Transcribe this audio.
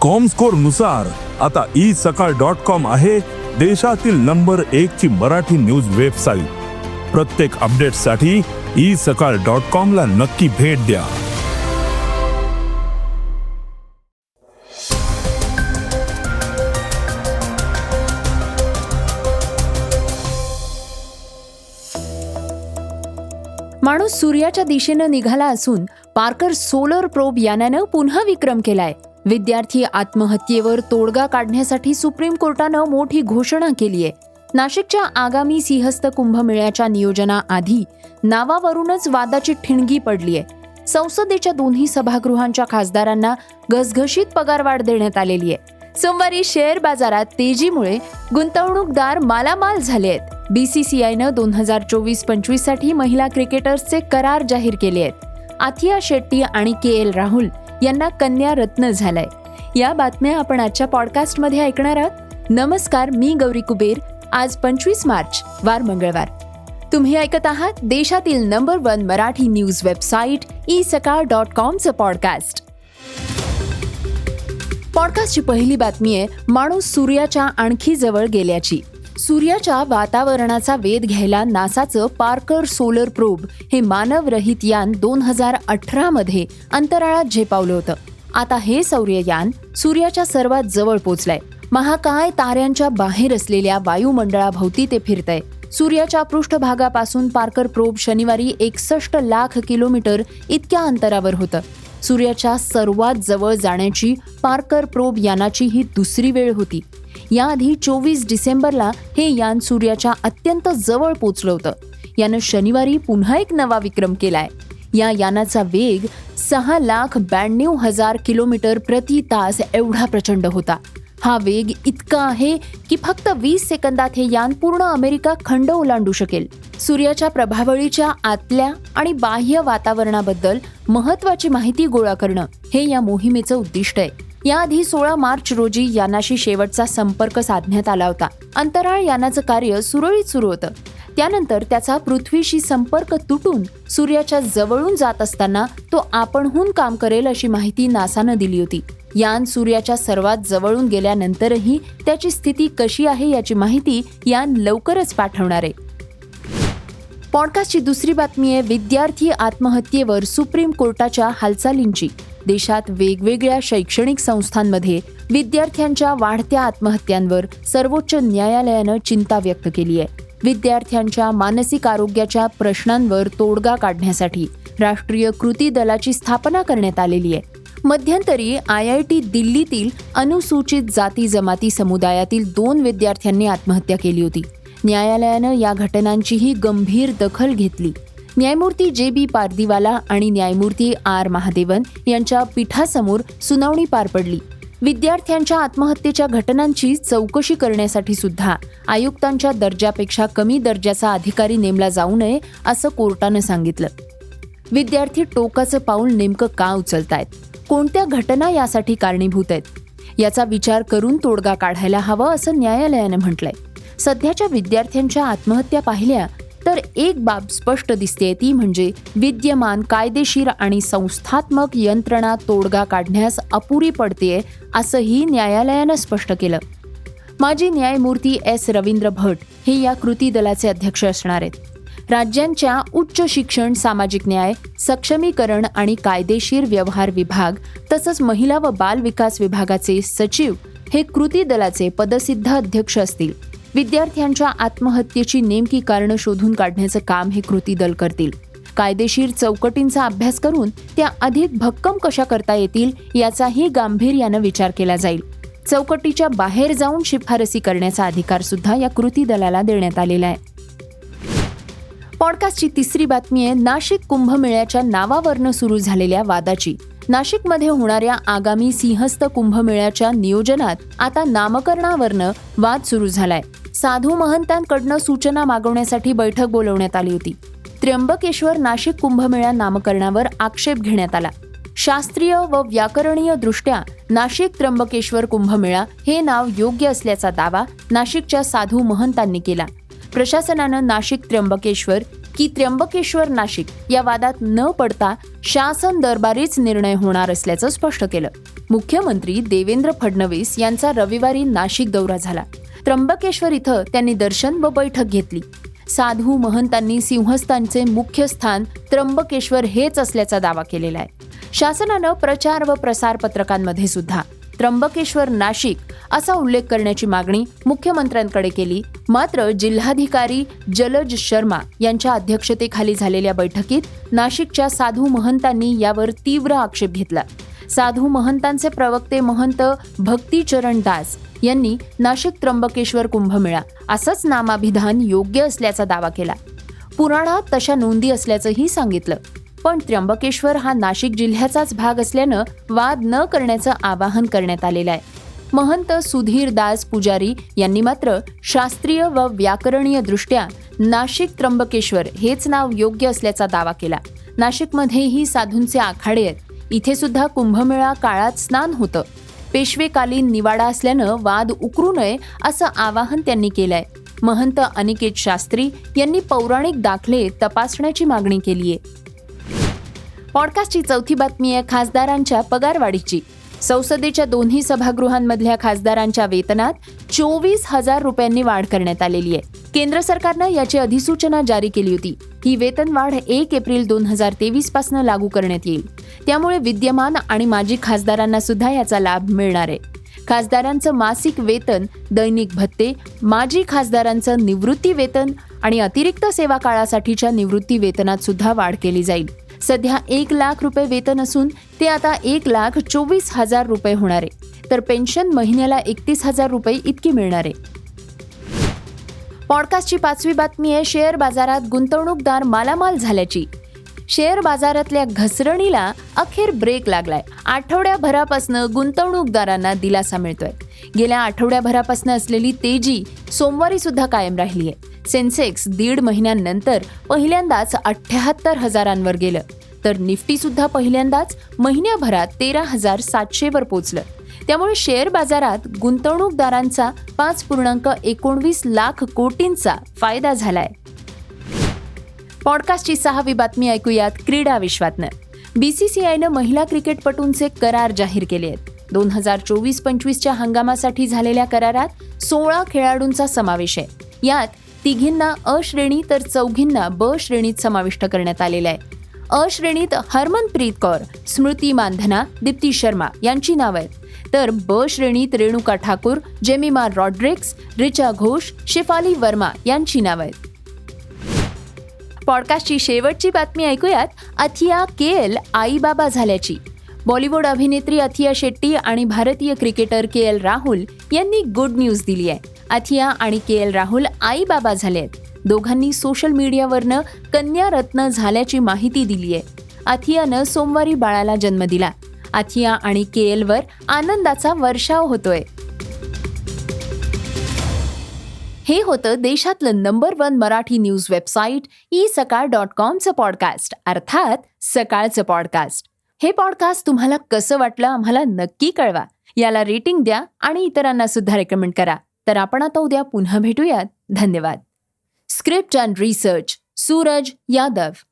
कॉमस्कोरनुसार आता E Sakal dot com आहे देशातील नंबर एक ची मराठी न्यूज वेबसाईट प्रत्येक अपडेटसाठी ई सकाळ डॉट कॉम ला नक्की भेट द्या. माणूस सूर्याच्या दिशेनं निघाला असून पार्कर सोलर प्रोब यानानं पुन्हा विक्रम केलाय. विद्यार्थी आत्महत्येवर तोडगा काढण्यासाठी सुप्रीम कोर्टानं मोठी घोषणा केली आहे. नाशिकच्या आगामी सिंहस्थ कुंभमेळ्याच्या नियोजनाआधी नावावरूनच वादाची ठिणगी पडली आहे. संसदेच्या दोन्ही सभागृहांच्या खासदारांना घसघशीत पगारवाढ देण्यात आलेली आहे. सोमवारी शेअर बाजारात तेजीमुळे गुंतवणूकदार मालामाल झाले आहेत. बीसीसीआयनं दोन हजार चोवीस पंचवीससाठी महिला क्रिकेटर्सचे करार जाहीर केले आहेत. आथिया शेट्टी आणि के एल राहुल यांना कन्या रत्न झालाय. या बातम्या आपण आजच्या पॉडकास्टमध्ये ऐकणार आहात. नमस्कार मी गौरी कुबेर. आज पंचवीस मार्च वार मंगळवार. तुम्ही ऐकत आहात देशातील number one Marathi news website e Sakal dot कॉमचं podcast पॉडकास्टची पहिली बातमी आहे माणूस सूर्याच्या आणखी जवळ गेल्याची. सूर्याच्या वातावरणाचा वेध घ्यायला नासाचं पार्कर सोलर प्रोब हे मानवरहित यान दोन हजार अठरामध्ये अंतराळात झेपावलं होतं. आता हे सौर्ययान सूर्याच्या सर्वात जवळ पोचलंय. महाकाय ताऱ्यांच्या बाहेर असलेल्या वायुमंडळाभोवती ते फिरतंय. सूर्याच्या पृष्ठभागापासून पार्कर प्रोब शनिवारी एकसष्ट लाख किलोमीटर इतक्या अंतरावर होतं. सूर्याच्या सर्वात जवळ जाण्याची पार्कर प्रोब यानाची ही दुसरी वेळ होती. याआधी चोवीस डिसेंबरला हे यान सूर्याच्या अत्यंत जवळ पोचलं होतं. यानं शनिवारी पुन्हा एक नवा विक्रम केलाय. या यानाचा वेग सहा लाख ब्याण्णव हजार किलोमीटर प्रति तास एवढा प्रचंड होता. हा वेग इतका आहे की फक्त वीस सेकंदात हे यान पूर्ण अमेरिका खंड ओलांडू शकेल. सूर्याच्या प्रभावळीच्या आतल्या आणि बाह्य वातावरणाबद्दल महत्वाची माहिती गोळा करणं हे या मोहिमेचं उद्दिष्ट आहे. याआधी सोळा मार्च रोजी यानाशी शेवटचा संपर्क साधण्यात आला होता. अंतराळ यानाचं कार्य सुरळीत सुरू होतं. त्यानंतर त्याचा पृथ्वीशी संपर्क तुटून सूर्याच्या जवळून जात असताना तो आपणहून काम करेल अशी माहिती नासानं दिली होती. यान सूर्याच्या सर्वात जवळून गेल्यानंतरही त्याची स्थिती कशी आहे याची माहिती यान लवकरच पाठवणार आहे. पॉडकास्टची दुसरी बातमी आहे विद्यार्थी आत्महत्येवर सुप्रीम कोर्टाच्या हालचालींची. देशात वेगवेगळ्या शैक्षणिक संस्थांमध्ये विद्यार्थ्यांच्या वाढत्या आत्महत्यांवर सर्वोच्च न्यायालयानं चिंता व्यक्त केली आहे. विद्यार्थ्यांच्या मानसिक आरोग्याच्या प्रश्नांवर तोडगा काढण्यासाठी राष्ट्रीय कृती दलाची स्थापना करण्यात आलेली आहे. मध्यंतरी आय आय टी दिल्लीतील अनुसूचित जाती जमाती समुदायातील दोन विद्यार्थ्यांनी आत्महत्या केली होती. न्यायालयानं या घटनांचीही गंभीर दखल घेतली. न्यायमूर्ती जे बी पारदीवाला आणि न्यायमूर्ती आर महादेवन यांच्या पीठासमोर सुनावणी पार पडली. विद्यार्थ्यांच्या आत्महत्येच्या घटनांची चौकशी करण्यासाठी सुद्धा आयुक्तांच्या दर्जापेक्षा कमी दर्जाचा अधिकारी नेमला जाऊ नये असं कोर्टानं सांगितलं. विद्यार्थी टोकाचं पाऊल नेमकं का उचलतायत? कोणत्या घटना यासाठी कारणीभूत आहेत? याचा विचार करून तोडगा काढायला हवा असं न्यायालयानं म्हटलंय. सध्याच्या विद्यार्थ्यांच्या आत्महत्या पाहिल्या तर एक बाब स्पष्ट दिसते ती म्हणजे विद्यमान कायदेशीर आणि संस्थात्मक यंत्रणा तोडगा काढण्यास अपुरी पडतेय असंही न्यायालयानं स्पष्ट केलं. माजी न्यायमूर्ती एस. रवींद्र भट हे या कृती दलाचे अध्यक्ष असणार आहेत. राज्यांच्या उच्च शिक्षण सामाजिक न्याय सक्षमीकरण आणि कायदेशीर व्यवहार विभाग तसंच महिला व बाल विकास विभागाचे सचिव हे कृती दलाचे पदसिद्ध अध्यक्ष असतील. विद्यार्थ्यांच्या आत्महत्येची नेमकी कारणं शोधून काढण्याचं काम हे कृती दल करतील. कायदेशीर चौकटींचा अभ्यास करून त्या अधिक भक्कम कशा करता येतील याचाही गांभीर्यानं विचार केला जाईल. चौकटीच्या बाहेर जाऊन शिफारसी करण्याचा अधिकार सुद्धा या कृती दलाला देण्यात आलेला आहे. पॉडकास्टची तिसरी बातमी आहे नाशिक कुंभमेळ्याच्या नावावरनं सुरू झालेल्या वादाची. नाशिकमध्ये होणाऱ्या आगामी सिंहस्थ कुंभमेळ्याच्या नियोजनात आता नामकरणावरनं वाद सुरू झालाय. साधू महंतांकडनं सूचना मागवण्यासाठी बैठक बोलवण्यात आली होती. त्र्यंबकेश्वर नाशिक कुंभमेळा नामकरणावर आक्षेप घेण्यात आला. शास्त्रीय व व्याकरणीय दृष्ट्या नाशिक त्र्यंबकेश्वर कुंभमेळा हे नाव योग्य असल्याचा दावा नाशिकच्या साधू महंतांनी केला. प्रशासनानं नाशिक त्र्यंबकेश्वर की त्र्यंबकेश्वर नाशिक या वादात न पडता शासन दरबारीच निर्णय होणार असल्याचं स्पष्ट केलं. मुख्यमंत्री देवेंद्र फडणवीस यांचा रविवारी नाशिक दौरा झाला. त्र्यंबकेश्वर इथं त्यांनी दर्शन व बैठक घेतली. साधू महंतांनी सिंहस्थानचे मुख्य स्थान त्र्यंबकेश्वर हेच असल्याचा दावा केलेला आहे. शासनानं प्रचार व प्रसार पत्रकांमध्ये सुद्धा त्र्यंबकेश्वर नाशिक असा उल्लेख करण्याची मागणी मुख्यमंत्र्यांकडे केली. मात्र जिल्हाधिकारी जलज शर्मा यांच्या अध्यक्षतेखाली झालेल्या बैठकीत नाशिकच्या साधू महंतांनी यावर तीव्र आक्षेप घेतला. साधू महंतांचे प्रवक्ते महंत भक्तीचरण दास यांनी नाशिक त्र्यंबकेश्वर कुंभमेळा असंच नामाभिधान योग्य असल्याचा दावा केला. पुराणात तशा नोंदी असल्याचंही सांगितलं. पण त्र्यंबकेश्वर हा नाशिक जिल्ह्याचाच भाग असल्यानं वाद न करण्याचं आवाहन करण्यात आलेलं आहे. महंत सुधीर दास पुजारी यांनी मात्र शास्त्रीय व व्याकरणीय दृष्ट्या नाशिक त्र्यंबकेश्वर हेच नाव योग्य असल्याचा दावा केला. नाशिकमध्येही साधूंचे आखाडे आहेत. इथे सुद्धा कुंभमेळा काळात स्नान होतं. पेशवेकालीन निवाडा असल्यानं वाद उकरू नये असं आवाहन त्यांनी केलंय. महंत अनिकेत शास्त्री यांनी पौराणिक दाखले तपासण्याची मागणी केली आहे पॉडकास्टची चौथी बातमी आहे खासदारांच्या पगारवाढीची. संसदेच्या दोन्ही सभागृहांमधल्या खासदारांच्या वेतनात चोवीस हजार रुपयांनी वाढ करण्यात आलेली आहे. केंद्र सरकारनं याची अधिसूचना जारी केली होती. ही वेतनवाढ एक एप्रिल दोन हजार तेवीसपासून लागू करण्यात येईल. त्यामुळे विद्यमान आणि माजी खासदारांना सुद्धा याचा लाभ मिळणार आहे. खासदारांचं मासिक वेतन दैनिक भत्ते माजी खासदारांचं निवृत्ती वेतन आणि अतिरिक्त सेवा काळासाठीच्या निवृत्ती वेतनात सुद्धा वाढ केली जाईल. सध्या एक लाख रुपये वेतन असून ते आता एक लाख चोवीस हजार रुपये होणार आहे. तर पेन्शन महिन्याला एकतीस हजार रुपये इतकी मिळणार आहे. पॉडकास्टची पाचवी बातमी आहे शेअर बाजारात गुंतवणूकदार मालामाल झाल्याची. शेअर बाजारातल्या घसरणीला अखेर ब्रेक लागलाय. आठवड्याभरापासून गुंतवणूकदारांना दिलासा मिळतोय. गेल्या आठवड्याभरापासून असलेली तेजी सोमवारी सुद्धा कायम राहिली आहे. सेन्सेक्स दीड महिन्यांनंतर पहिल्यांदाच अठ्ठ्याहत्तर हजारांवर गेलं. तर निफ्टी सुद्धा पहिल्यांदाच महिन्याभरात तेरा हजार सातशेवर पोचलं. त्यामुळे शेअर बाजारात गुंतवणूकदारांचा पाच पूर्णांक एकोणवीस लाख कोटींचा फायदा झालाय. पॉडकास्टची सहावी बातमी ऐकूयात क्रीडा विश्वातनं. बीसीसीआयनं महिला क्रिकेटपटूंचे करार जाहीर केले आहेत. दोन हजार चोवीस पंचवीसच्या हंगामासाठी झालेल्या करारात सोळा खेळाडूंचा समावेश आहे. यात तिघींना अ श्रेणी तर चौघींना ब श्रेणीत समाविष्ट करण्यात आलेलं आहे. अ श्रेणीत हरमनप्रीत कौर स्मृती मानधना दीप्ती शर्मा यांची नावं आहेत. तर ब श्रेणीत रेणुका ठाकूर जेमिमा रॉड्रिक्स रिचा घोष शेफाली वर्मा यांची नावं आहेत. पॉडकास्टची शेवटची बातमी ऐकूयात. अथिया के एल आईबाबा झाल्याची. बॉलिवूड अभिनेत्री अथिया शेट्टी आणि भारतीय क्रिकेटर के एल राहुल यांनी गुड न्यूज दिली आहे. अथिया आणि के एल राहुल आईबाबा झाले आहेत. दोघांनी सोशल मीडियावरनं कन्या रत्न झाल्याची माहिती दिली आहे. आथियानं सोमवारी बाळाला जन्म दिला. आथिया आणि के एलवर आनंदाचा वर्षाव होतोय. हे होतं देशातलं number one Marathi news website e Sakal dot कॉमचं podcast अर्थात सकाळचं पॉडकास्ट हे पॉडकास्ट तुम्हाला कसं वाटलं आम्हाला नक्की कळवा. याला रेटिंग द्या आणि इतरांना सुद्धा रेकमेंड करा. तर आपण आता उद्या पुन्हा भेटूयात. धन्यवाद. Script and Research Suraj Yadav.